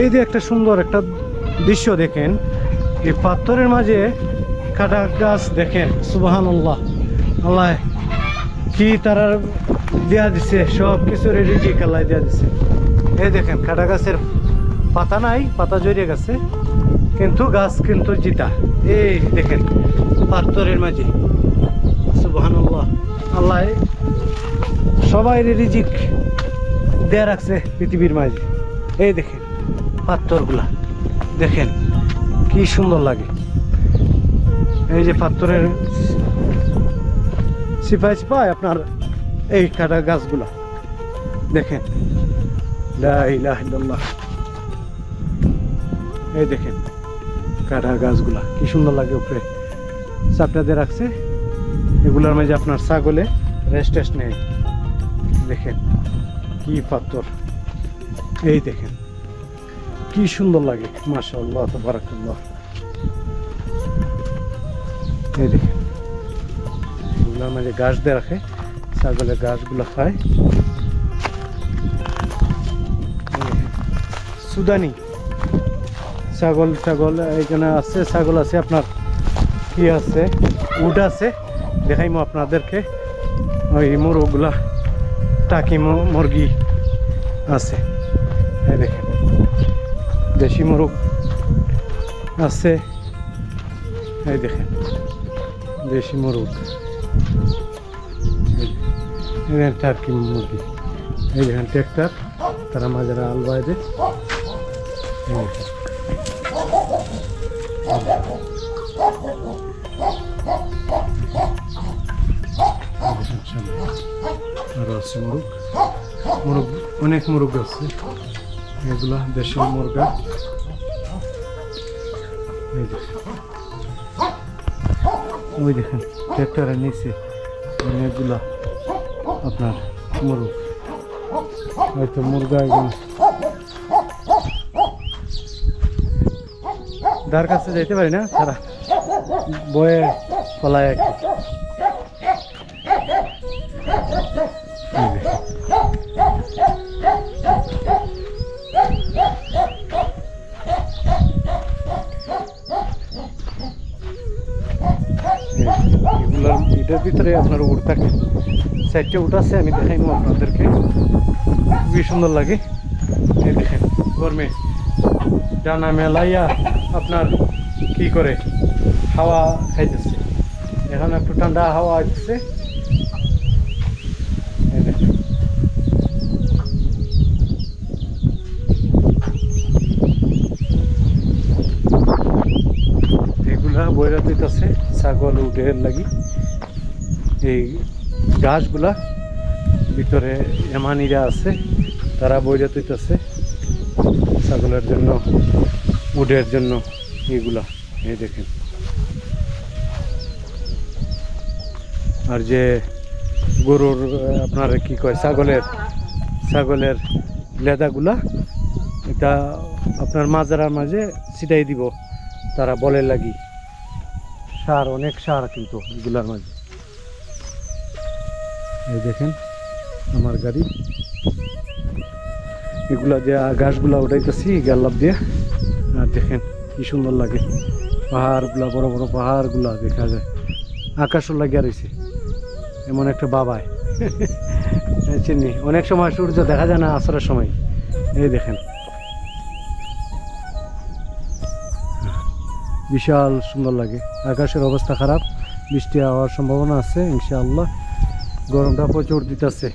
এই যে একটা সুন্দর একটা দৃশ্য দেখেন, এই পাথরের মাঝে কাটা গাছ দেখেন সুবাহান আল্লাহ আল্লাহ কি তারা দেয়া দিছে, সব কিছু রেডি কালাই দেয়া দিছে। এই দেখেন, কাটা গাছের পাতা নাই, পাতা জড়িয়ে গেছে, কিন্তু গাছ কিন্তু জিতা। এই দেখেন, পাথরের মাঝে সুবাহান আল্লাহ সবাই রিজিক দেয়া রাখছে পৃথিবীর মাঝে। এই দেখেন পাথরগুলা দেখেন, কি সুন্দর লাগে। এই যে পাথরের সিপাই সিপাই আপনার এই কাটা গাছগুলা। দেখেন এই দেখেন, কাটা গাছগুলা, কি সুন্দর লাগে উপরে। চাপটা দিয়ে রাখছে। এগুলোর মাঝে আপনার ছাগলে রেস্ট টেস্ট নেই। দেখেন, কি পাথর এই দেখেন। কি সুন্দর লাগে। মাশাআল্লাহ, তাবারাকাল্লাহ। এই দেখেন। মাঝে দিয়ে রাখে, ছাগলে ঘাসগুলো খায়। সুদানি। ছাগল ছাগল এখানে আছে, ছাগল আছে আপনার, কি আছে? উড আছে, দেখাইমো আপনাদেরকে। ওই মুরগগুলা, টাকি মুরগি আছে। দেখেন। দেশি মুরগ আছে। এই দেখেন, দেশি মুরগ। এই টার্কি মুরগি। এই দেখেন ট্রেক্টর তারা মাঝারা আল বাইরে আছে মুরগ। মুরগ, অনেক মুরগ আছে। এগুলা দেশি মুরগা। ওই দেখেন ট্র্যাক্টরের নিচে অনেকগুলা আপনার মুরগ। হয়তো মুরগা একদম যার কাছে যাইতে পারি না? তারা বয়ে ফলায় আর এটার ভিতরে আপনার উঠ থাকে। সাইডটা উঠ আছে, আমি দেখাই আপনাদেরকে। খুবই সুন্দর লাগে। এই দেখেন, গরমে। ডানা মেলাইয়া আপনার কি করে? হাওয়া খাইতেছে। এখন একটু ঠান্ডা হাওয়া আসছে বইরা দিতেছে, ছাগল উঠে লাগি। এই গাছগুলা ভিতরে এমানিরা আছে, তারা বইরা দিতেছে ছাগলের জন্য উডের জন্য এগুলা, এই দেখেন। আর যে গরুর, আপনার কি কয়, ছাগলের ছাগলের লেদাগুলা, এটা আপনার মাজারার মাঝে ছিটাই দিব, তারা বলে লাগি। সার, অনেক সার কিন্তু এগুলার মাঝে। এই দেখেন আমার গাড়ি। এগুলা দিয়ে ঘাসগুলা উঠাইতেছি গাল্লাপ দিয়ে। আর দেখেন কি সুন্দর লাগে। পাহাড়গুলা, বড় বড় পাহাড়গুলা দেখা যায়। আকাশও লাগিয়া রয়েছে এমন একটা বাবায়। চিনি। অনেক সময় সূর্য দেখা যায় না আসরের সময়। এই দেখেন। বিশাল সুন্দর লাগে। আকাশের অবস্থা খারাপ। বৃষ্টি হওয়ার সম্ভাবনা আছে, ইনশাআল্লাহ। গরমটা প্রচুর দিতেছে।